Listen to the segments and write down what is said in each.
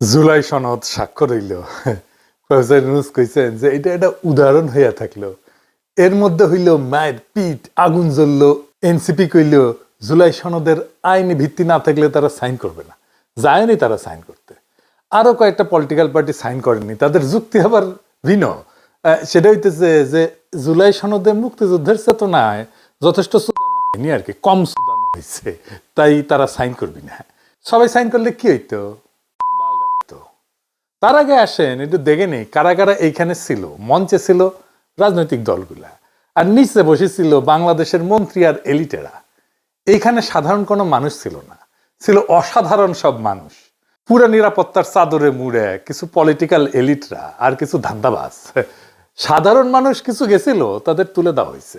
জুলাই সনদ স্বাক্ষর হইল। প্রফেসর ইউনুস কইছেন যে এটা একটা উদাহরণ হইয়া থাকল। এর মধ্যে হইল মায়ের পিঠ আগুন জ্বলল, এনসিপি কইল, জুলাই সনদের আইনি ভিত্তি না থাকলে তারা সাইন করবে না। যায়নি তারা সাইন করতে। আরও কয়েকটা পলিটিক্যাল পার্টি সাইন করেনি। তাদের যুক্তি আবার ভিন্ন। সেটা হইতেছে যে জুলাই সনদে মুক্তিযুদ্ধের চেতনায় যথেষ্ট সুদানো হয়নি আর কি, কম সুদানো হয়েছে তাই তারা সাইন করবি না। সবাই সাইন করলে কি হইতো। তার আগে আসেন, একটু দেখে নেই, কারা কারা এইখানে ছিল, মঞ্চে ছিল রাজনৈতিক দলগুলা। আর নিচে বসেছিল বাংলাদেশের মন্ত্রী আর এলিটেরা। এইখানে সাধারণ কোনো মানুষ ছিল না। ছিল অসাধারণ সব মানুষ। পুরা নিরাপত্তার চাদরে মুড়ে কিছু পলিটিক্যাল এলিটরা আর কিছু ধান্দাবাজ। সাধারণ মানুষ কিছু গেছিল, তাদের তুলে দেওয়া হয়েছে।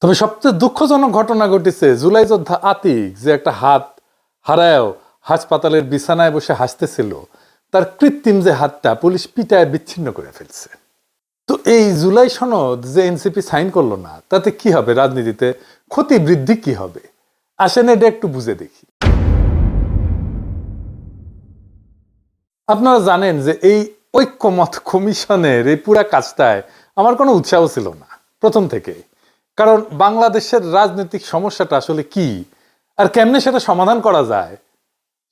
তবে সবচেয়ে দুঃখজনক ঘটনা ঘটেছে, জুলাই যোদ্ধা আতিক যে একটা হাত হারায়ও হাসপাতালের বিছানায় বসে হাসতেছিল, তার কৃত্রিম যে হাতটা পুলিশ পিটায় বিচ্ছিন্ন করে ফেলছে। তো এই জুলাই সনদ যে এনসিপি সাইন করল না, তাতে কি হবে রাজনীতিতে? ক্ষতি বৃদ্ধি কি হবে? আসেন এটা একটু বুঝে দেখি। আপনারা জানেন যে এই ঐক্যমত কমিশনের এই পুরা কাজটায় আমার কোনো উৎসাহ ছিল না, প্রথম থেকে। কারণ বাংলাদেশের রাজনৈতিক সমস্যাটা আসলে কি? আর কেমনে সেটা সমাধান করা যায়?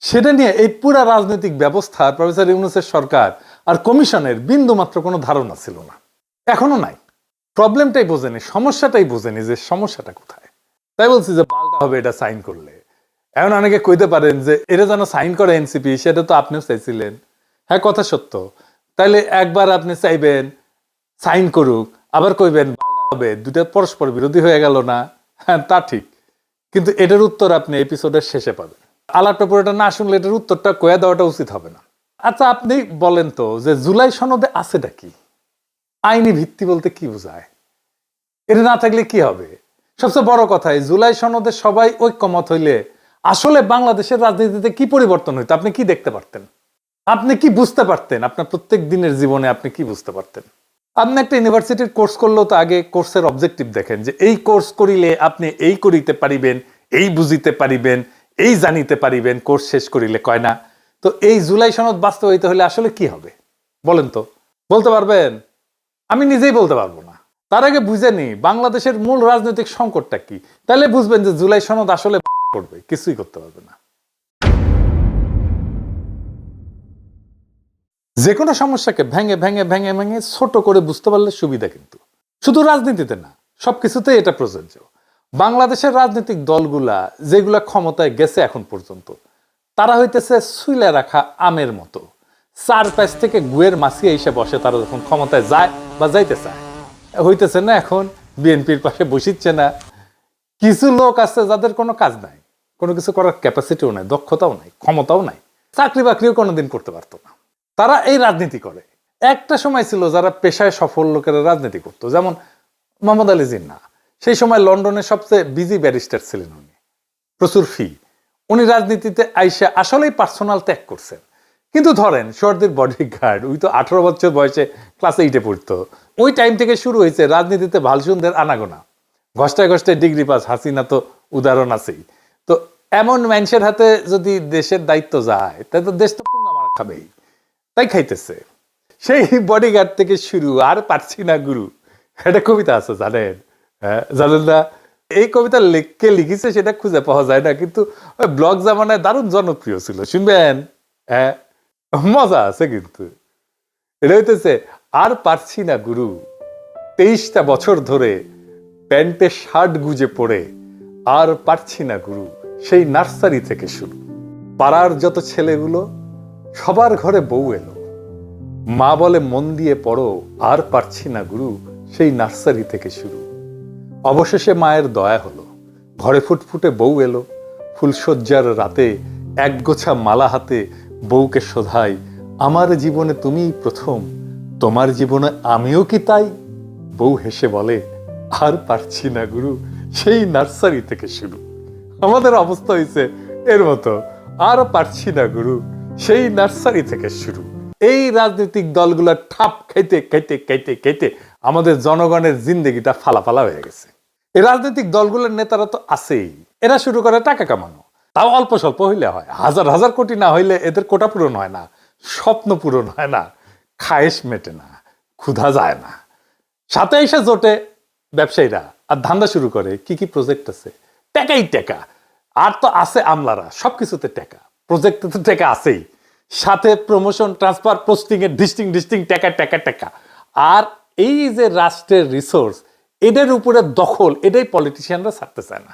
সেটা নিয়ে এই পুরা রাজনৈতিক ব্যবস্থা প্রফেসর ইউনুসের সরকার আর কমিশনের বিন্দু মাত্র কোনো ধারণা ছিল না। এখনও নাই। প্রবলেমটাই বোঝেনি, সমস্যাটাই বোঝেনি যে সমস্যাটা কোথায়। তাই বলছি যে পাল্টা হবে এটা সাইন করলে। এখন অনেকে কইতে পারেন যে এটা যেন সাইন করে এনসিপি, সেটা তো আপনিও চাইছিলেন। হ্যাঁ কথা সত্য। তাইলে একবার আপনি চাইবেন, সাইন করুক, আবার কইবেন হবে দুটা পরস্পর বিরোধী হয়ে গেল না। হ্যাঁ তা ঠিক। কিন্তু এটার উত্তর আপনি এপিসোডের শেষে পাবেন। আলাপটা পুরোটা না শুনলে এটার উত্তরটা কয়ে দেওয়াটা উচিত হবে না। আচ্ছা আপনি বলেন তো যে জুলাই সনদে আছেটা কি? আইনি ভিত্তি বলতে কি বোঝায়? এটা না থাকলে কি হবে? সবচেয়ে বড় কথা জুলাই সনদে সবাই ঐক্যমত হইলে আসলে বাংলাদেশের রাজনীতিতে কি পরিবর্তন হইতো? আপনি কি দেখতে পারতেন? আপনি কি বুঝতে পারতেন? আপনার প্রত্যেক দিনের জীবনে আপনি কি বুঝতে পারতেন? আপনি একটা ইউনিভার্সিটির কোর্স করলেও তো আগে কোর্সের অবজেক্টিভ দেখেন যে এই কোর্স করিলে আপনি এই করিতে পারিবেন, এই বুঝিতে পারিবেন, এই জানিতে পারিবেন কোর্স শেষ করিলে, কয় না? তো এই জুলাই সনদ বাস্তবায়িত হলে আসলে কি হবে? বলেন তো। বলতে পারবেন? আমি নিজেই বলতে পারব না। তার আগে বুঝেনি বাংলাদেশের মূল রাজনৈতিক সংকটটা কি? তাহলে বুঝবেন যে জুলাই সনদ আসলে করবে, কিছুই করতে পারবে না। যে কোনো সমস্যাকে ভেঙে ভেঙে ভেঙে ভেঙে ছোট করে বুঝতে পারলে সুবিধা কিন্তু। শুধু রাজনীতিতে না, সবকিছুতেই এটা প্রযোজ্য। বাংলাদেশের রাজনৈতিক দলগুলা যেগুলা ক্ষমতায় গেছে এখন পর্যন্ত তারা হইতেছে সুইলে রাখা আমের মতো। চার প্যাচ থেকে গুয়ের মাছিয়ে এসে বসে, তারা যখন ক্ষমতায় যায় বা যাইতে চায় হইতেছে না এখন, বিএনপির পাশে বসিচ্ছে না। কিছু লোক আছে যাদের কোনো কাজ নাই, কোনো কিছু করার ক্যাপাসিটিও নাই, দক্ষতাও নাই, ক্ষমতাও নাই, চাকরি বাকরিও কোনোদিন করতে পারতো না। তারা এই রাজনীতি করে। একটা সময় ছিল যারা পেশায় সফল লোকেরা রাজনীতি করতো, যেমন মোহাম্মদ আলী জিন্না। সেই সময় লন্ডনের সবচেয়ে বিজি ব্যারিস্টার ছিলেন উনি, প্রচুর ফি উনি রাজনীতিতে আইসা আসলেই পার্সোনাল ত্যাগ করছেন। কিন্তু ধরেন, সর্দির বডি গার্ড ওই তো আঠারো বছর বয়সে ক্লাস এইটে পড়তো। ওই টাইম থেকে শুরু হয়েছে রাজনীতিতে ভালসুনদের আনাগোনা। ঘষ্টায় ঘষ্টায় ডিগ্রি পাস, হাসিনা তো উদাহরণ আছেই। তো এমন মানুষের হাতে যদি দেশের দায়িত্ব যায়, তাহলে তো দেশ তো খাবেই। তাই খাইতেছে। সেই বডিগার্ড থেকে শুরু, আর পারছি না গুরু। একটা কবিতা আছে, জানেন? হ্যাঁ জানেন না এই কবিতা কে লিখেছে সেটা খুঁজে পাওয়া যায় না, কিন্তু ব্লগ জামানায় দারুণ জনপ্রিয় ছিল। শুনবেন? হ্যাঁ মজা আছে কিন্তু। এটা হইতেছে আর পারছি না গুরু। তেইশটা বছর ধরে প্যান্টে শার্ট গুজে পড়ে, আর পারছি না গুরু, সেই নার্সারি থেকে শুরু। পাড়ার যত ছেলেগুলো, সবার ঘরে বউ এলো। মা বলে, মন দিয়ে পড়ো, আর পারছি না গুরু, সেই নার্সারি থেকে শুরু। অবশেষে মায়ের দয়া হলো। ঘরে ফুটফুটে বউ এলো। ফুলশয্যার রাতে একগোছা মালা হাতে বউকে শোধাই আমার জীবনে তুমিই প্রথম, তোমার জীবনে আমিও কি তাই? বউ হেসে বলে, আর পারছি না গুরু, সেই নার্সারি থেকে শুরু। আমাদের অবস্থা হয়েছে এর মতো, আর পারছি না গুরু, সেই নার্সারি থেকে শুরু। এই রাজনৈতিক দলগুলো ঠাপ খাইতে খাইতে খাইতে খাইতে আমাদের জনগণের জিন্দগিটা ফালাফালা হয়ে গেছে। এই রাজনৈতিক দলগুলোর নেতারা তো আছেই। এরা শুরু করে টাকা কামানো। তাও অল্প স্বল্প হইলে হয়। হাজার হাজার কোটি না হইলে এদের কোটা পূরণ হয় না। স্বপ্ন পূরণ হয় না। খায়েশ মেটে না। ক্ষুধা যায় না। সাথে এসে জোটে ব্যবসায়ীরা আর ধান্দা শুরু করে। কি কি প্রজেক্ট আছে? টাকাই টাকা। আর তো আছে আমলারা। সবকিছুতে টাকা। প্রজেক্টে তো টাকা আছেই। সাথে প্রমোশন ট্রান্সফার পোস্টিং এর ডিস্টিং ডিস্টিং, টাকা টাকা টাকা। আর এই যে রাষ্ট্রের রিসোর্স এদের উপরে দখল, এটাই পলিটিশিয়ানরা ছাড়তে চায় না।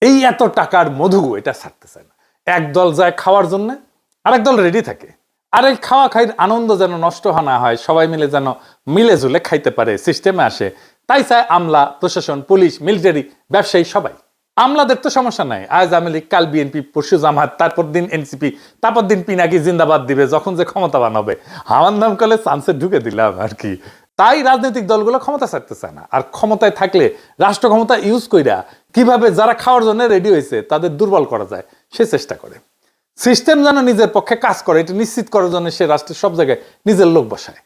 এই এত টাকার মধু এটা ছাড়তে চায় না। এক দল যায় খাওয়ার জন্য, আরেক দল রেডি থাকে। আর এই খাওয়া খাই আনন্দ যেন নষ্ট না হয়, সবাই মিলে যেন মিলে জুলে খাইতে পারে সিস্টেমে আসে। তাই চায় আমলা, প্রশাসন, পুলিশ মিলিটারি ব্যবসায়ী সবাই। আমলাদের তো সমস্যা নাই। আজ আওয়ামী লীগ, কাল বিএনপি, পরশু জামাত, তারপর দিন এনসিপি, তারপর দিন পিনাকি জিন্দাবাদ দিবে যখন যে ক্ষমতা বানাবে আমার নাম কলে চান্সে ঢুকে দিলাম আর কি। তাই রাজনৈতিক দলগুলো ক্ষমতা ছাড়তে চায় না। আর ক্ষমতায় থাকলে রাষ্ট্র ক্ষমতা ইউজ কইরা কীভাবে যারা খাওয়ার জন্য রেডি হয়েছে তাদের দুর্বল করা যায়, সে চেষ্টা করে। সিস্টেম যেন নিজের পক্ষে কাজ করে, এটা নিশ্চিত করার জন্য সে রাষ্ট্রের সব জায়গায় নিজের লোক বসায়,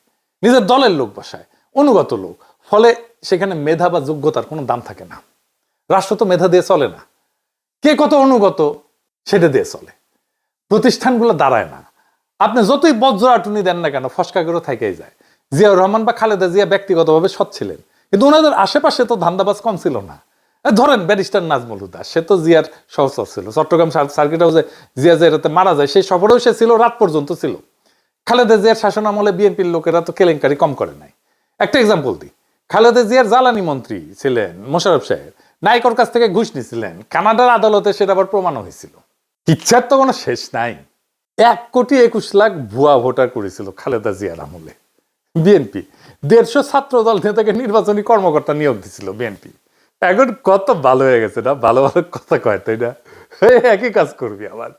নিজের দলের লোক বসায়, অনুগত লোক। ফলে সেখানে মেধা বা যোগ্যতার কোনো দাম থাকে না। রাষ্ট্র তো মেধা দিয়ে চলে না। কে কত অনুগত, সেটা দিয়ে চলে। প্রতিষ্ঠানগুলো দাঁড়ায় না। আপনি যতই বজ্রাটুনি দেন না কেন, ফসকা করে থাকেই যায়। জিয়াউর রহমান বা খালেদা জিয়া ব্যক্তিগতভাবে সৎ ছিলেন। কিন্তু ওনাদের আশেপাশে তো ধান্দাবাজ কম ছিল না। ধরেন ব্যারিস্টার নাজমুল হুদা, সে তো জিয়ার সহসর ছিল। চট্টগ্রাম সার্কিট হাউসে জিয়া রাতে মারা যায়, সেই সফরেও সে ছিল, রাত পর্যন্ত ছিল। খালেদা জিয়ার শাসন আমলে বিএনপির লোকেরা তো কেলেঙ্কারি কম করে নাই। একটা এক্সাম্পল দিই। খালেদা জিয়ার জ্বালানি মন্ত্রী ছিলেন মোশারফ সাহেব। নাইকর কাছ থেকে ঘুষ নিছিলেন। কানাডার আদালতে সেটা আবার প্রমাণ হয়েছিল। ইচ্ছার তো কোনো শেষ নাই। এক কোটি একুশ লাখ ভুয়া ভোটার করেছিল খালেদা জিয়ার আমলে। বিএনপি, দেড়শো ছাত্র দল নেতাকে নির্বাচনী কর্মকর্তা নিয়োগ দিছিল বিএনপি। এখন কত ভালো হয়ে গেছে না? ভালো ভালো কথা কয়, তাই না? একই কাজ করবি আবার।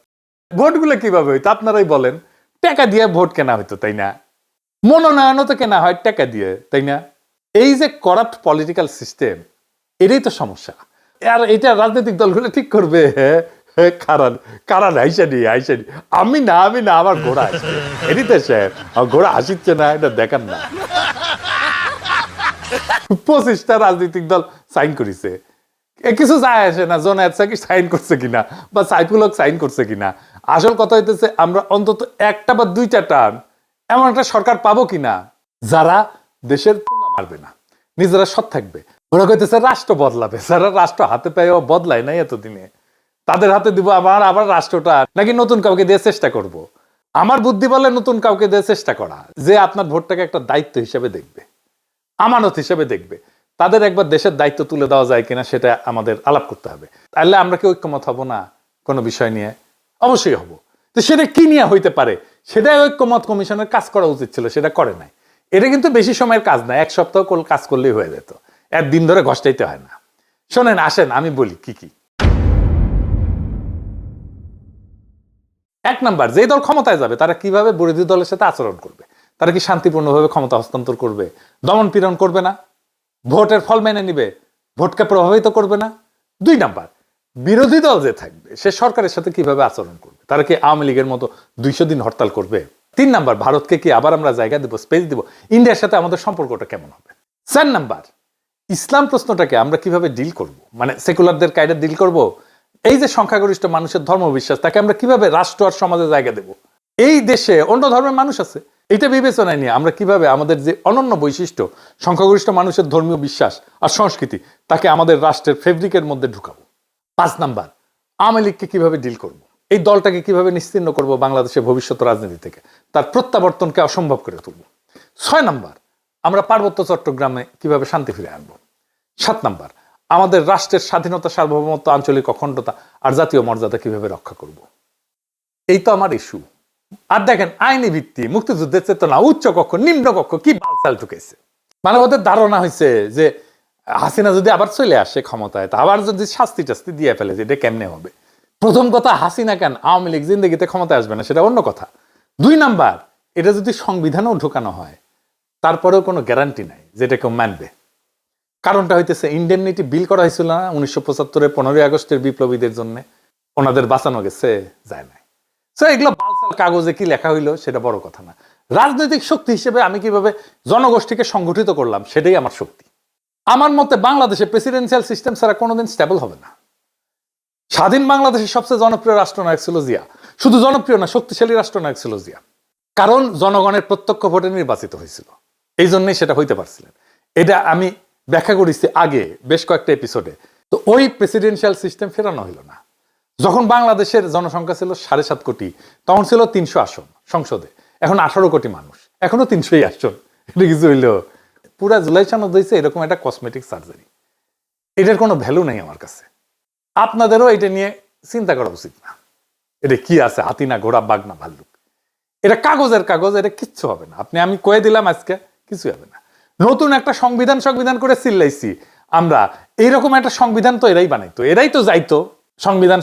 ভোটগুলো কীভাবে হইতো? আপনারাই বলেন। টাকা দিয়ে ভোট কেনা হইতো, তাই না? মনোনয়নও তো কেনা হয় টাকা দিয়ে, তাই না? এই যে করাপ্ট পলিটিক্যাল সিস্টেম এটাই তো সমস্যা। আর এটা রাজনৈতিক দলগুলো ঠিক করবে। কারণ কারণ আইসানি আইসানি আমি না আমি না, আমার ঘোড়া আসবে তো স্যার আমার ঘোড়া আসিচ্ছে না, এটা দেখান না। পঁচিশটা রাজনৈতিক দল সাইন করেছে। কিছু যায় আসে না, জন কি, সাইন করছে কিনা, বা সাইফুলক সাইন করছে কিনা। আসল কথা হইতেছে, আমরা অন্তত একটা বা দুইটা টার্ম এমন একটা সরকার পাবো কিনা, যারা দেশের মারবে না, নিজেরা সৎ থাকবে। ওরা কইতেছে রাষ্ট্র বদলাবে যারা রাষ্ট্র হাতে পেয়েও বদলায় নাই এতদিনে। তাদের হাতে দিব আবার আবার রাষ্ট্রটা নাকি নতুন কাউকে দিয়ে চেষ্টা করব। আমার বুদ্ধি বলে নতুন কাউকে দিয়ে চেষ্টা করা, যে আপনার ভোটটাকে একটা দায়িত্ব হিসেবে দেখবে, আমানত হিসেবে দেখবে। তাদের একবার দেশের দায়িত্ব তুলে দেওয়া যায় কিনা সেটা আমাদের আলাপ করতে হবে। তাহলে আমরা কি ঐক্যমত হব না কোনো বিষয় নিয়ে? অবশ্যই হব। তো সেটা কি নিয়ে হইতে পারে? সেটাই ঐক্যমত কমিশনের কাজ করা উচিত ছিল, সেটা করে নাই। এটা কিন্তু বেশি সময়ের কাজ না, এক সপ্তাহ কাজ করলেই হয়ে যেত। একদিন ধরে ঘষটাইতে হয় না। শোনেন, আসেন, আমি বলি, কি কি? এক নাম্বার, যেই দল ক্ষমতায় যাবে, তারা কীভাবে বিরোধী দলের সাথে আচরণ করবে? তারা কি শান্তিপূর্ণভাবে ক্ষমতা হস্তান্তর করবে? দমন পীড়ন করবে না? ভোটের ফল মেনে নিবে? ভোটকে প্রভাবিত করবে না? দুই নাম্বার, বিরোধী দল যে থাকবে, সে সরকারের সাথে কীভাবে আচরণ করবে? তারা কি আওয়ামী লীগের মতো দুইশো দিন হরতাল করবে? তিন নাম্বার, ভারতকে কি আবার আমরা জায়গা দেবো স্পেস দিব? ইন্ডিয়ার সাথে আমাদের সম্পর্কটা কেমন হবে? চার নাম্বার ইসলাম প্রশ্নটাকে আমরা কীভাবে ডিল করব? মানে সেকুলারদের কায়দা ডিল করব? এই যে সংখ্যাগরিষ্ঠ মানুষের ধর্মবিশ্বাস, তাকে আমরা কীভাবে রাষ্ট্র আর সমাজে জায়গা দেব? এই দেশে অন্য ধর্মের মানুষ আছে। এটা বিবেচনায় নিয়ে আমরা কীভাবে আমাদের যে অনন্য বৈশিষ্ট্য, সংখ্যাগরিষ্ঠ মানুষের ধর্মীয় বিশ্বাস আর সংস্কৃতি, তাকে আমাদের রাষ্ট্রের ফেব্রিকের মধ্যে ঢুকাবো? পাঁচ নাম্বার, আওয়ামী লীগকে কীভাবে ডিল করব? এই দলটাকে কীভাবে নিশ্চিন্ন করব বাংলাদেশের ভবিষ্যৎ রাজনীতি থেকে? তার প্রত্যাবর্তনকে অসম্ভব করে তুলব। ছয় নাম্বার পার্বত্য চট্টগ্রামে কীভাবে শান্তি ফিরে আনব? সাত নাম্বার, আমাদের রাষ্ট্রের স্বাধীনতা, সার্বভৌমত্ব, আঞ্চলিক অখণ্ডতা আর জাতীয় মর্যাদা কীভাবে রক্ষা করব? এই তো আমার ইস্যু আর দেখেন, আইনি ভিত্তি, মুক্তিযুদ্ধের চেতনা উচ্চ কক্ষ নিম্ন কক্ষ কি বালসাল ঢুকেছে? মানে ওদের ধারণা হয়েছে যে হাসিনা যদি আবার চলে আসে ক্ষমতায়, তা আবার যদি শাস্তি টাস্তি দিয়ে ফেলে এটা কেমনে হবে? প্রথম কথা, হাসিনা কেন আওয়ামী লীগ জিন্দগিতে ক্ষমতায় আসবে না, সেটা অন্য কথা। দুই নাম্বার, এটা যদি সংবিধানেও ঢোকানো হয় তারপরেও কোনো গ্যারান্টি নাই যেটা কেউ মানবে। কারণটা হইতেছে ইন্ডেমনিটি বিল করা হয়েছিল না উনিশশো পঁচাত্তরের পনেরোই আগস্টের বিপ্লবীদের জন্য। ওনাদের বাঁচানো গেছে, যায় নাই। তো এগুলো বালসাল কাগজে কি লেখা হইল সেটা বড় কথা না। রাজনৈতিক শক্তি হিসেবে আমি কীভাবে জনগোষ্ঠীকে সংগঠিত করলাম সেটাই আমার শক্তি। আমার মতে বাংলাদেশে প্রেসিডেন্সিয়াল সিস্টেম ছাড়া কোনোদিন স্টেবল হবে না। স্বাধীন বাংলাদেশের সবচেয়ে জনপ্রিয় রাষ্ট্রনায়ক ছিল জিয়া। শুধু জনপ্রিয় না, শক্তিশালী রাষ্ট্রনায়ক ছিল জিয়া। কারণ জনগণের প্রত্যক্ষ ভোটে নির্বাচিত হয়েছিল। এই জন্যই সেটা হইতে পারছিলেন। এটা আমি ব্যাখ্যা করেছি আগে, বেশ কয়েকটা এপিসোডে তো ওই প্রেসিডেন্সিয়াল সিস্টেম ফেরানো হইল না। যখন বাংলাদেশের জনসংখ্যা ছিল সাড়ে সাত কোটি, তখন ছিল তিনশো আসন সংসদে। এখন আঠারো কোটি মানুষ। এখনও তিনশোই আসন। এটা কিছু হইল। পুরা জুলাই সনদ হয়েছে এরকম একটা কসমেটিক সার্জারি এটার কোনো ভ্যালু নেই আমার কাছে। আপনাদেরও এটা নিয়ে চিন্তা করা উচিত না। এটা কি আছে, হাতি না ঘোড়া, বাঘ না ভাল্লুক। এটা কাগজের কাগজ, এটা কিচ্ছু হবে না। আপনি, আমি কয়ে দিলাম আজকে কিছু হবে না। নতুন একটা সংবিধান সংবিধান করে চিল্লাইছি আমরা। এইরকম একটা সংবিধান তো এরাই বানাইতো। এরাই তো যাইতো সংবিধান